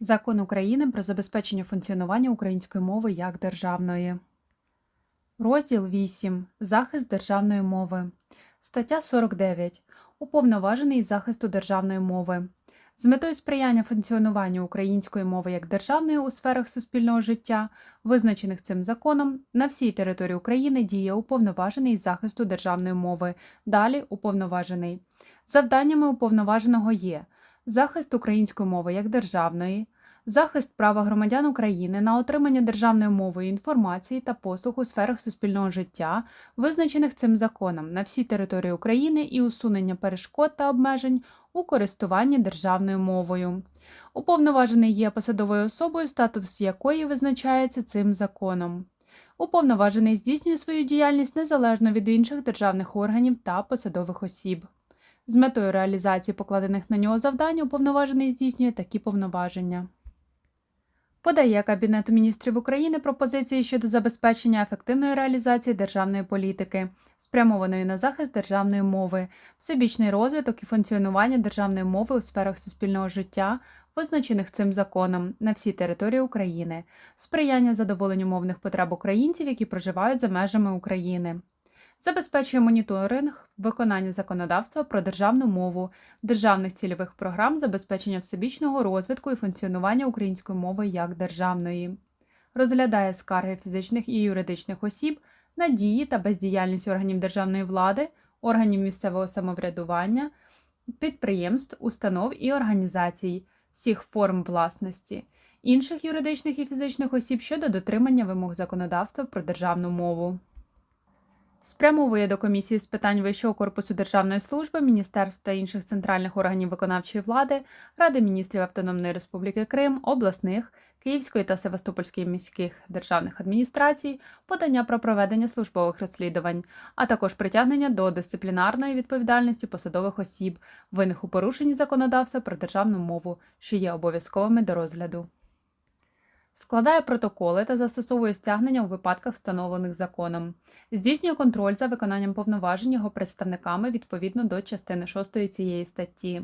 Закон України про забезпечення функціонування української мови як державної. Розділ 8. Захист державної мови. Стаття 49. Уповноважений захисту державної мови. З метою сприяння функціонуванню української мови як державної у сферах суспільного життя, визначених цим законом, на всій території України діє уповноважений захисту державної мови. Далі уповноважений. Завданнями уповноваженого є захист української мови як державної, захист права громадян України на отримання державною мовою інформації та послуг у сферах суспільного життя, визначених цим законом на всій території України і усунення перешкод та обмежень у користуванні державною мовою. Уповноважений є посадовою особою, статус якої визначається цим законом. Уповноважений здійснює свою діяльність незалежно від інших державних органів та посадових осіб. З метою реалізації покладених на нього завдань уповноважений здійснює такі повноваження. Подає Кабінету міністрів України пропозиції щодо забезпечення ефективної реалізації державної політики, спрямованої на захист державної мови, всебічний розвиток і функціонування державної мови у сферах суспільного життя, визначених цим законом на всій території України, сприяння задоволенню мовних потреб українців, які проживають за межами України забезпечує моніторинг виконання законодавства про державну мову, державних цільових програм забезпечення всебічного розвитку і функціонування української мови як державної, розглядає скарги фізичних і юридичних осіб на дії та бездіяльність органів державної влади, органів місцевого самоврядування, підприємств, установ і організацій всіх форм власності. Інших юридичних і фізичних осіб щодо дотримання вимог законодавства про державну мову спрямовує до комісії з питань вищого корпусу державної служби, міністерств та інших центральних органів виконавчої влади, Ради міністрів Автономної Республіки Крим, обласних, Київської та Севастопольської міських державних адміністрацій, подання про проведення службових розслідувань, а також притягнення до дисциплінарної відповідальності посадових осіб, винних у порушенні законодавства про державну мову, що є обов'язковими до розгляду. Складає протоколи та застосовує стягнення у випадках, встановлених законом, здійснює контроль за виконанням повноважень його представниками відповідно до частини 6 цієї статті,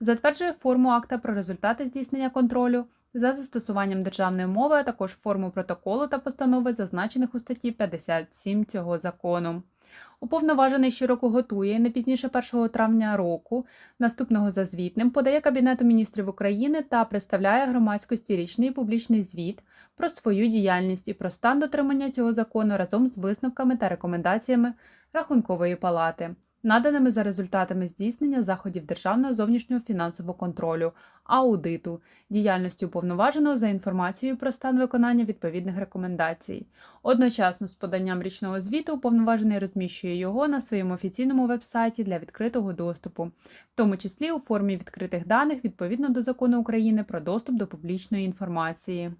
затверджує форму акта про результати здійснення контролю за застосуванням державної мови, а також форму протоколу та постанови, зазначених у статті 57 цього закону. Уповноважений щороку готує не пізніше 1 травня року, наступного за звітним, подає Кабінету міністрів України та представляє громадськості річний публічний звіт про свою діяльність і про стан дотримання цього закону разом з висновками та рекомендаціями Рахункової палати наданими за результатами здійснення заходів державного зовнішнього фінансового контролю, аудиту, діяльності уповноваженого за інформацією про стан виконання відповідних рекомендацій. Одночасно з поданням річного звіту уповноважений розміщує його на своєму офіційному вебсайті для відкритого доступу, в тому числі у формі відкритих даних відповідно до закону України про доступ до публічної інформації.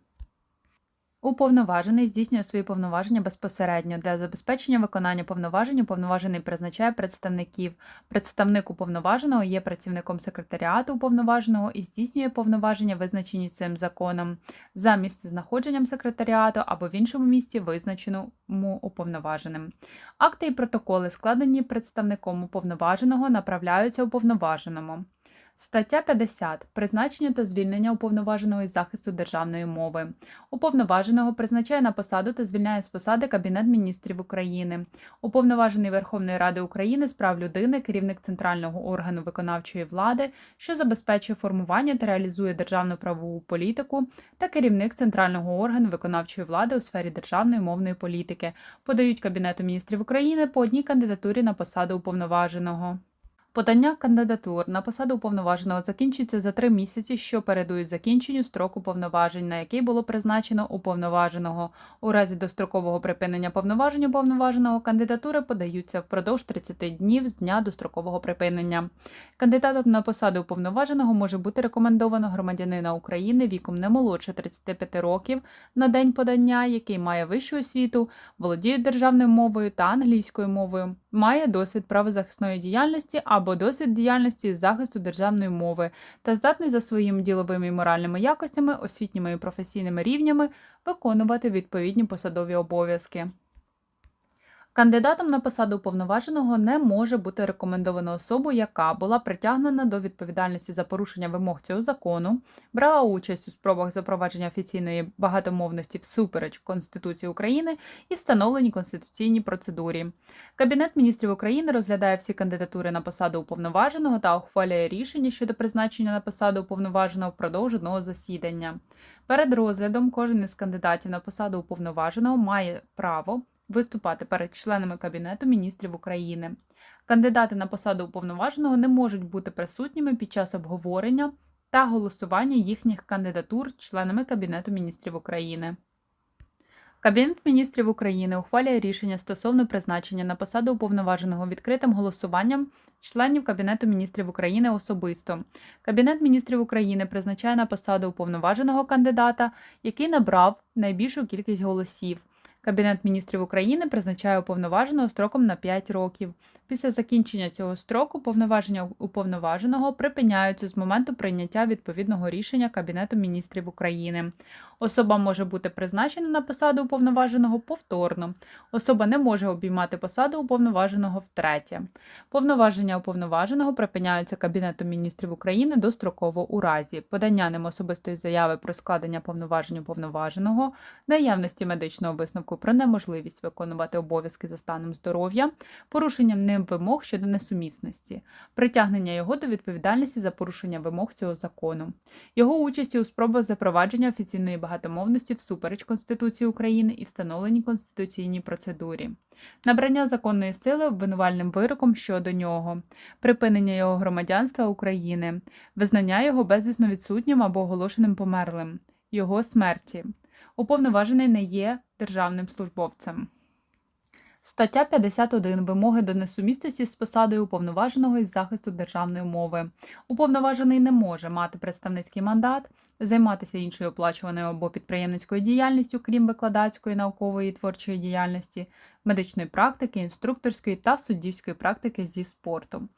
Уповноважений здійснює свої повноваження безпосередньо для забезпечення виконання повноважень. Уповноважений призначає представників. Представник уповноваженого є працівником секретаріату уповноваженого і здійснює повноваження, визначені цим законом, за місце знаходженням секретаріату або в іншому місці, визначеному уповноваженим. Акти і протоколи, складені представником уповноваженого, направляються уповноваженому. Стаття 50. Призначення та звільнення уповноваженого із захисту державної мови. Уповноваженого призначає на посаду та звільняє з посади Кабінет міністрів України. Уповноважений Верховної Ради України з прав людини, керівник центрального органу виконавчої влади, що забезпечує формування та реалізує державну правову політику, та керівник центрального органу виконавчої влади у сфері державної мовної політики. Подають Кабінету міністрів України по одній кандидатурі на посаду уповноваженого. Подання кандидатур на посаду уповноваженого закінчується за три місяці, що передують закінченню строку повноважень, на який було призначено уповноваженого. У разі дострокового припинення повноважень уповноваженого кандидатури подаються впродовж 30 днів з дня дострокового припинення. Кандидатом на посаду уповноваженого може бути рекомендовано громадянина України віком не молодше 35 років на день подання, який має вищу освіту, володіє державною мовою та англійською мовою, має досвід правозахисної діяльності або досвід діяльності з захисту державної мови та здатний за своїми діловими і моральними якостями, освітніми і професійними рівнями виконувати відповідні посадові обов'язки. Кандидатом на посаду уповноваженого не може бути рекомендована особу, яка була притягнена до відповідальності за порушення вимог цього закону, брала участь у спробах запровадження офіційної багатомовності всупереч Конституції України і встановленій конституційній процедурі. Кабінет міністрів України розглядає всі кандидатури на посаду уповноваженого та ухвалює рішення щодо призначення на посаду уповноваженого впродовж одного засідання. Перед розглядом кожен із кандидатів на посаду уповноваженого має право виступати перед членами Кабінету міністрів України. Кандидати на посаду уповноваженого не можуть бути присутніми під час обговорення та голосування їхніх кандидатур членами Кабінету міністрів України. Кабінет міністрів України ухвалює рішення стосовно призначення на посаду уповноваженого відкритим голосуванням членів Кабінету міністрів України особисто. Кабінет міністрів України призначає на посаду уповноваженого кандидата, який набрав найбільшу кількість голосів. Кабінет міністрів України призначає уповноваженого строком на 5 років. Після закінчення цього строку повноваження уповноваженого припиняються з моменту прийняття відповідного рішення Кабінету міністрів України. Особа може бути призначена на посаду уповноваженого повторно. Особа не може обіймати посаду уповноваженого втретє. Повноваження уповноваженого припиняються Кабінетом міністрів України достроково у разі подання ним особистої заяви про складення повноважень уповноваженого, наявності медичного висновку про неможливість виконувати обов'язки за станом здоров'я, порушенням ним вимог щодо несумісності, притягнення його до відповідальності за порушення вимог цього закону, його участі у спробах запровадження офіційної багатомовності всупереч Конституції України і встановленій конституційній процедурі, набрання законної сили обвинувальним вироком щодо нього, припинення його громадянства України, визнання його безвісно відсутнім або оголошеним померлим, його смерті. Уповноважений не є державним службовцем. Стаття 51. Вимоги до несумісності з посадою уповноваженого із захисту державної мови. Уповноважений не може мати представницький мандат, займатися іншою оплачуваною або підприємницькою діяльністю, крім викладацької, наукової і творчої діяльності, медичної практики, інструкторської та суддівської практики зі спорту,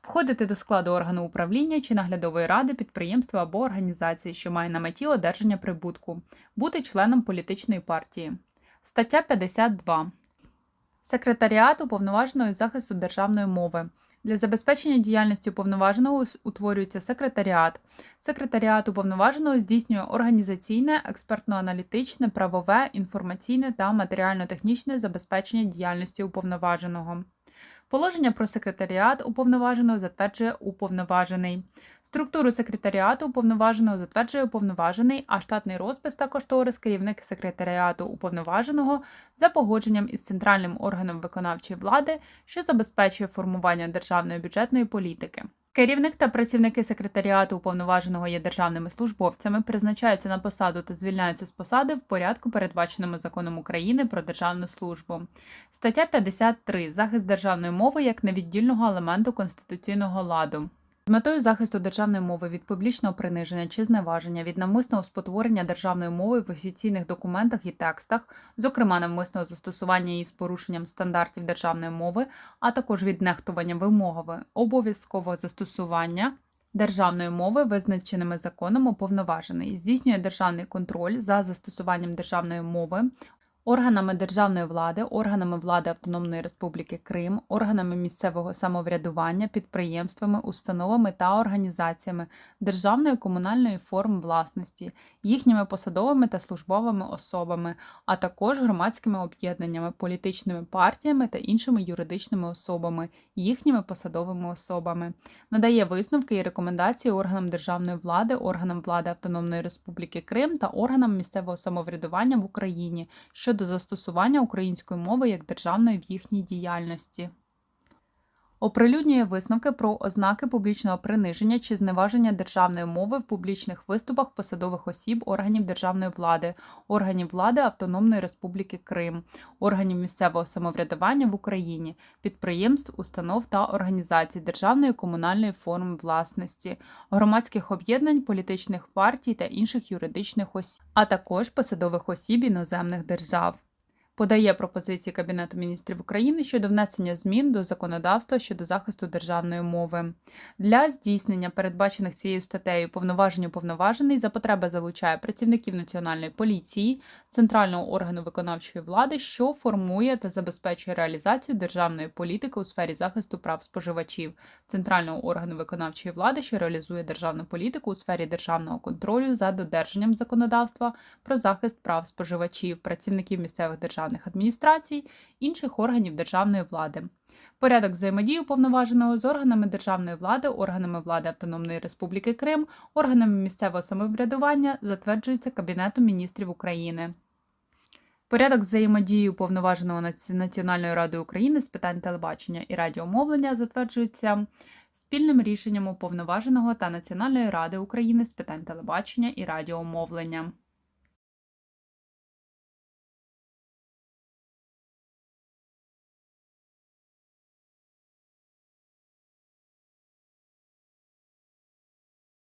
входити до складу органу управління чи наглядової ради підприємства або організації, що має на меті одержання прибутку, бути членом політичної партії. Стаття 52. Секретаріат уповноваженого захисту державної мови. Для забезпечення діяльності уповноваженого утворюється секретаріат. Секретаріат уповноваженого здійснює організаційне, експертно-аналітичне, правове, інформаційне та матеріально-технічне забезпечення діяльності уповноваженого. Положення про секретаріат уповноваженого затверджує уповноважений. Структуру секретаріату уповноваженого затверджує уповноважений, а штатний розпис та кошторис керівник секретаріату уповноваженого за погодженням із центральним органом виконавчої влади, що забезпечує формування державної бюджетної політики. Керівник та працівники секретаріату уповноваженого є державними службовцями, призначаються на посаду та звільняються з посади в порядку, передбаченому законом України про державну службу. Стаття 53. Захист державної мови як невіддільного елементу конституційного ладу. З метою захисту державної мови від публічного приниження чи зневаження, від навмисного спотворення державної мови в офіційних документах і текстах, зокрема навмисного застосування її з порушенням стандартів державної мови, а також від нехтування вимогами обов'язкового застосування. Державної мови, визначеними законом, уповноважений, здійснює державний контроль за застосуванням державної мови, органами державної влади, органами влади Автономної Республіки Крим, органами місцевого самоврядування, підприємствами, установами та організаціями державної комунальної форм власності, їхніми посадовими та службовими особами, а також громадськими об'єднаннями, політичними партіями та іншими юридичними особами, їхніми посадовими особами, надає висновки і рекомендації органам державної влади, органам влади Автономної Республіки Крим та органам місцевого самоврядування в Україні щодо застосування української мови як державної в їхній діяльності. Оприлюднює висновки про ознаки публічного приниження чи зневаження державної мови в публічних виступах посадових осіб органів державної влади, органів влади Автономної Республіки Крим, органів місцевого самоврядування в Україні, підприємств, установ та організацій державної комунальної форм власності, громадських об'єднань, політичних партій та інших юридичних осіб, а також посадових осіб іноземних держав. Подає пропозиції Кабінету міністрів України щодо внесення змін до законодавства щодо захисту державної мови. Для здійснення передбачених цією статтею повноважень уповноважений за потреби залучає працівників Національної поліції, центрального органу виконавчої влади, що формує та забезпечує реалізацію державної політики у сфері захисту прав споживачів, центрального органу виконавчої влади, що реалізує державну політику у сфері державного контролю за додержанням законодавства про захист прав споживачів, працівників місцевих державних адміністрацій, інших органів державної влади. Порядок взаємодії уповноваженого з органами державної влади, органами влади Автономної Республіки Крим, органами місцевого самоврядування затверджується Кабінетом міністрів України. Порядок взаємодії уповноваженого Наці- Національною радою України з питань телебачення і радіомовлення затверджується спільним рішенням уповноваженого та Національної ради України з питань телебачення і радіомовлення.